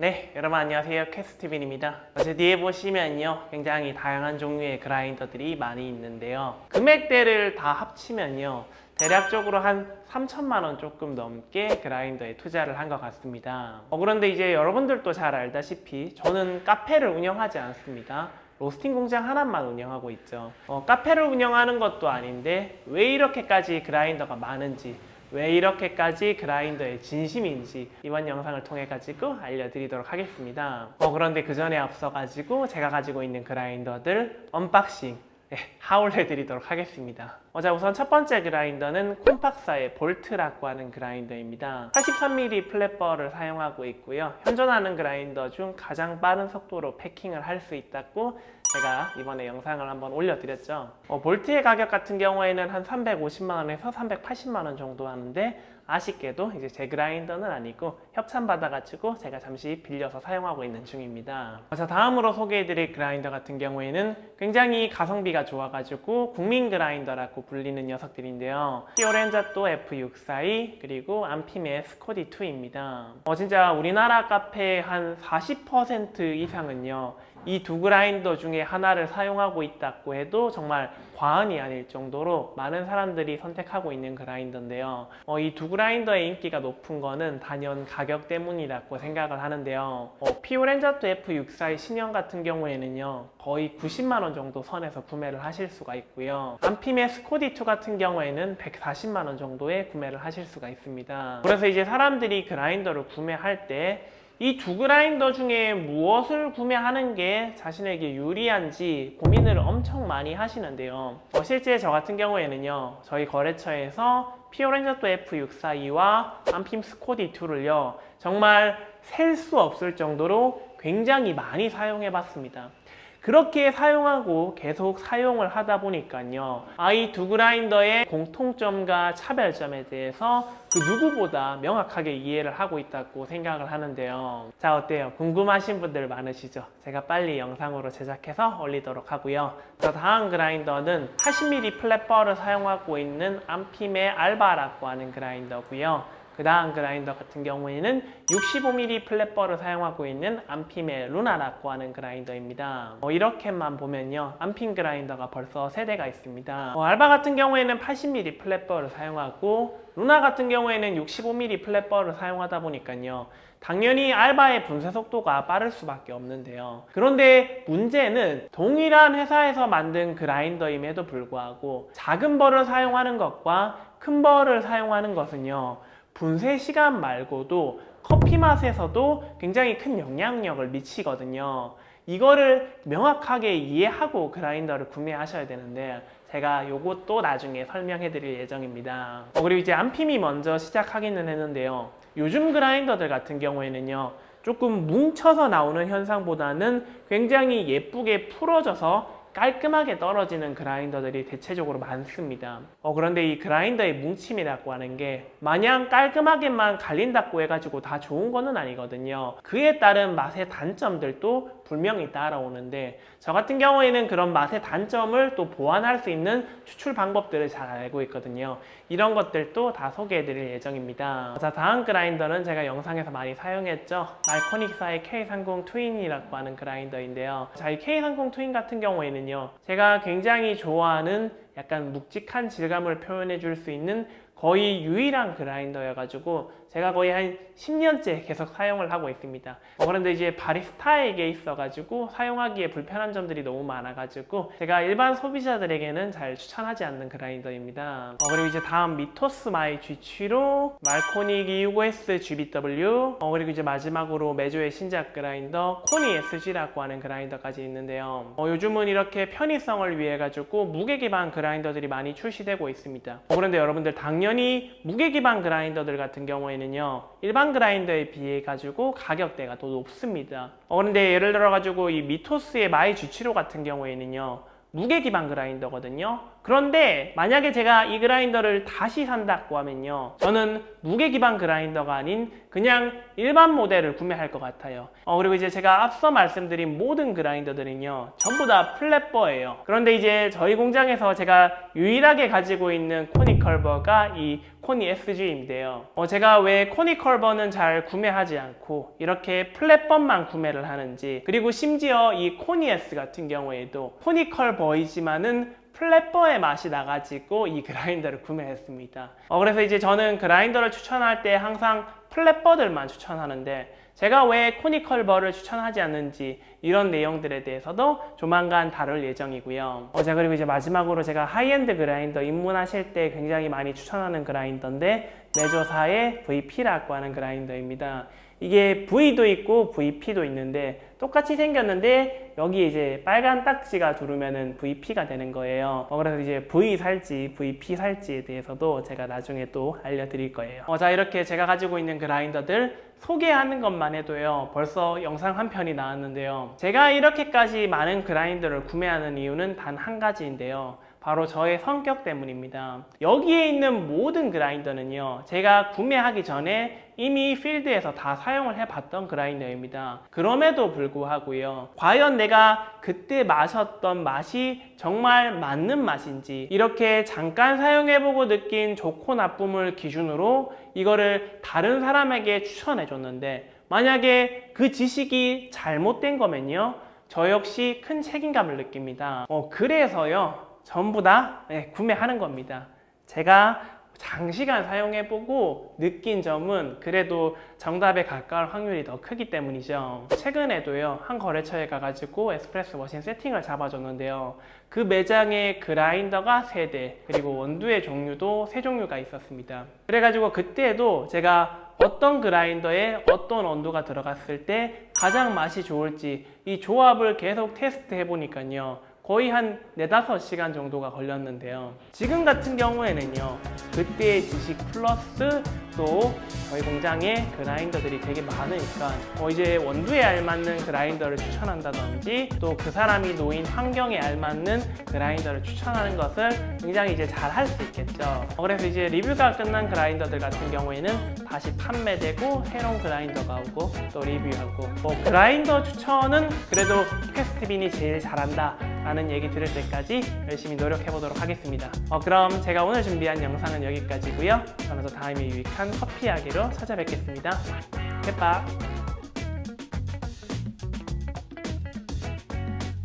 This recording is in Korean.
네, 여러분 안녕하세요. 캐스티빈입니다. 제 뒤에 보시면요. 굉장히 다양한 종류의 그라인더들이 많이 있는데요. 금액대를 다 합치면요. 대략적으로 한 3천만 원 조금 넘게 그라인더에 투자를 한 것 같습니다. 어, 그런데 이제 여러분들도 잘 알다시피 저는 카페를 운영하지 않습니다. 로스팅 공장 하나만 운영하고 있죠. 어, 카페를 운영하는 것도 아닌데 왜 이렇게까지 그라인더가 많은지 왜 이렇게까지 그라인더의 진심인지 이번 영상을 통해 가지고 알려드리도록 하겠습니다. 어, 그런데 그 전에 앞서 가지고 제가 가지고 있는 그라인더들 언박싱 네, 하울 해드리도록 하겠습니다. 어, 자, 우선 첫 번째 그라인더는 콤팍사의 볼트라고 하는 그라인더입니다. 83mm 플랫버를 사용하고 있고요. 현존하는 그라인더 중 가장 빠른 속도로 패킹을 할 수 있다고 제가 이번에 영상을 한번 올려드렸죠. 어, 볼트의 가격 같은 경우에는 한 350만 원에서 380만 원 정도 하는데 아쉽게도 이제 제 그라인더는 아니고 협찬 받아가지고 제가 잠시 빌려서 사용하고 있는 중입니다. 자 다음으로 소개해드릴 그라인더 같은 경우에는 굉장히 가성비가 좋아가지고 국민 그라인더라고 불리는 녀석들인데요. 피오렌자또 F642 그리고 안핌의 스코디 2입니다. 어 진짜 우리나라 카페 한 40% 이상은요. 이 두 그라인더 중에 하나를 사용하고 있다고 해도 정말 과언이 아닐 정도로 많은 사람들이 선택하고 있는 그라인더인데요. 어, 이 두 그라인더의 인기가 높은 거는 단연 가격 때문이라고 생각을 하는데요. 어, 피오렌자토 F642 신형 같은 경우에는요. 거의 90만 원 정도 선에서 구매를 하실 수가 있고요. 안핌의 스코디2 같은 경우에는 140만 원 정도에 구매를 하실 수가 있습니다. 그래서 이제 사람들이 그라인더를 구매할 때 이 두 그라인더 중에 무엇을 구매하는 게 자신에게 유리한지 고민을 엄청 많이 하시는데요. 어, 실제 저 같은 경우에는요, 저희 거래처에서 피오렌자토 F642와 안핌 스코디 2를요, 정말 셀 수 없을 정도로 굉장히 많이 사용해 봤습니다. 그렇게 사용하고 계속 사용을 하다 보니까요. 아이 두 그라인더의 공통점과 차별점에 대해서 그 누구보다 명확하게 이해를 하고 있다고 생각을 하는데요. 자, 어때요? 궁금하신 분들 많으시죠? 제가 빨리 영상으로 제작해서 올리도록 하고요. 자, 다음 그라인더는 80mm 플랫버를 사용하고 있는 안핌의 알바라고 하는 그라인더고요. 그 다음 그라인더 같은 경우에는 65mm 플랫버를 사용하고 있는 안핌의 루나라고 하는 그라인더입니다. 어, 이렇게만 보면요. 안핌 그라인더가 벌써 세대가 있습니다. 어, 알바 같은 경우에는 80mm 플랫버를 사용하고 루나 같은 경우에는 65mm 플랫버를 사용하다 보니까요. 당연히 알바의 분쇄 속도가 빠를 수밖에 없는데요. 그런데 문제는 동일한 회사에서 만든 그라인더임에도 불구하고 작은 벌을 사용하는 것과 큰 벌을 사용하는 것은요. 분쇄 시간 말고도 커피 맛에서도 굉장히 큰 영향력을 미치거든요. 이거를 명확하게 이해하고 그라인더를 구매하셔야 되는데 제가 요것도 나중에 설명해 드릴 예정입니다. 어, 그리고 이제 안핌이 먼저 시작하기는 했는데요. 요즘 그라인더들 같은 경우에는요. 조금 뭉쳐서 나오는 현상보다는 굉장히 예쁘게 풀어져서 깔끔하게 떨어지는 그라인더들이 대체적으로 많습니다. 어, 그런데 이 그라인더의 뭉침이라고 하는 게 마냥 깔끔하게만 갈린다고 해가지고 다 좋은 거는 아니거든요. 그에 따른 맛의 단점들도 분명히 따라오는데 저 같은 경우에는 그런 맛의 단점을 또 보완할 수 있는 추출 방법들을 잘 알고 있거든요. 이런 것들도 다 소개해 드릴 예정입니다. 자, 다음 그라인더는 제가 영상에서 많이 사용했죠. 말코닉사의 K30 트윈이라고 하는 그라인더인데요. 자, 이 K30 트윈 같은 경우에는 요. 제가 굉장히 좋아하는 약간 묵직한 질감을 표현해 줄 수 있는 거의 유일한 그라인더여가지고 제가 거의 한 10년째 계속 사용을 하고 있습니다. 어, 그런데 이제 바리스타에게 있어가지고 사용하기에 불편한 점들이 너무 많아가지고 제가 일반 소비자들에게는 잘 추천하지 않는 그라인더입니다. 어, 그리고 이제 다음 미토스 마이 G7로 말코닉 265S GBW 어, 그리고 이제 마지막으로 메조의 신작 그라인더 코니 SG라고 하는 그라인더까지 있는데요. 어, 요즘은 이렇게 편의성을 위해 가지고 무게 기반 그라인더 들이 많이 출시되고 있습니다. 어, 그런데 여러분들 당연히 무게 기반 그라인더들 같은 경우에는요 일반 그라인더에 비해 가지고 가격대가 더 높습니다. 어, 그런데 예를 들어 가지고 이 미토스의 마이 G7호 같은 경우에는요 무게 기반 그라인더거든요. 그런데 만약에 제가 이 그라인더를 다시 산다고 하면요. 저는 무게 기반 그라인더가 아닌 그냥 일반 모델을 구매할 것 같아요. 어, 그리고 이제 제가 앞서 말씀드린 모든 그라인더들은요. 전부 다 플랫버예요. 그런데 이제 저희 공장에서 제가 유일하게 가지고 있는 코니컬버가 이 이코니 SG인데요. 어, 제가 왜 코니컬버는 잘 구매하지 않고 이렇게 플랫범만 구매를 하는지 그리고 심지어 이 코니 S 같은 경우에도 코니컬버이지만은 플랫버의 맛이 나가지고 이 그라인더를 구매했습니다. 어, 그래서 이제 저는 그라인더를 추천할 때 항상 플랫버들만 추천하는데 제가 왜 코니컬버를 추천하지 않는지 이런 내용들에 대해서도 조만간 다룰 예정이고요. 어, 자 그리고 이제 마지막으로 제가 하이엔드 그라인더 입문하실 때 굉장히 많이 추천하는 그라인더인데 메조사의 VP라고 하는 그라인더입니다. 이게 V도 있고 VP도 있는데 똑같이 생겼는데 여기 이제 빨간 딱지가 두르면은 VP가 되는 거예요. 어, 그래서 이제 V 살지 VP 살지에 대해서도 제가 나중에 또 알려드릴 거예요. 어, 자 이렇게 제가 가지고 있는 그라인더들 소개하는 것만 해도요 벌써 영상 한 편이 나왔는데요. 제가 이렇게까지 많은 그라인더를 구매하는 이유는 단 한 가지인데요. 바로 저의 성격 때문입니다. 여기에 있는 모든 그라인더는요, 제가 구매하기 전에 이미 필드에서 다 사용을 해봤던 그라인더입니다. 그럼에도 불구하고요, 과연 내가 그때 마셨던 맛이 정말 맞는 맛인지, 이렇게 잠깐 사용해보고 느낀 좋고 나쁨을 기준으로 이거를 다른 사람에게 추천해줬는데, 만약에 그 지식이 잘못된 거면요, 저 역시 큰 책임감을 느낍니다. 어, 그래서요, 전부 다 네, 구매하는 겁니다. 제가 장시간 사용해보고 느낀 점은 그래도 정답에 가까울 확률이 더 크기 때문이죠. 최근에도요, 한 거래처에 가가지고 에스프레소 머신 세팅을 잡아줬는데요. 그 매장에 그라인더가 3대, 그리고 원두의 종류도 3종류가 있었습니다. 그래가지고 그때도 제가 어떤 그라인더에 어떤 온도가 들어갔을 때 가장 맛이 좋을지 이 조합을 계속 테스트 해보니까요. 거의 한 4, 5시간 정도가 걸렸는데요. 지금 같은 경우에는요. 그때의 지식 플러스 또 저희 공장에 그라인더들이 되게 많으니까 어 이제 원두에 알맞는 그라인더를 추천한다든지 또 그 사람이 놓인 환경에 알맞는 그라인더를 추천하는 것을 굉장히 이제 잘 할 수 있겠죠. 어 그래서 이제 리뷰가 끝난 그라인더들 같은 경우에는 다시 판매되고 새로운 그라인더가 오고 또 리뷰하고 뭐 그라인더 추천은 그래도 퀘스트빈이 제일 잘한다 라는 얘기 들을 때까지 열심히 노력해 보도록 하겠습니다. 어, 그럼 제가 오늘 준비한 영상은 여기까지고요. 또 다음에 유익한 커피 이야기로 찾아뵙겠습니다. 캣밥